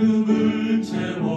기름을 채워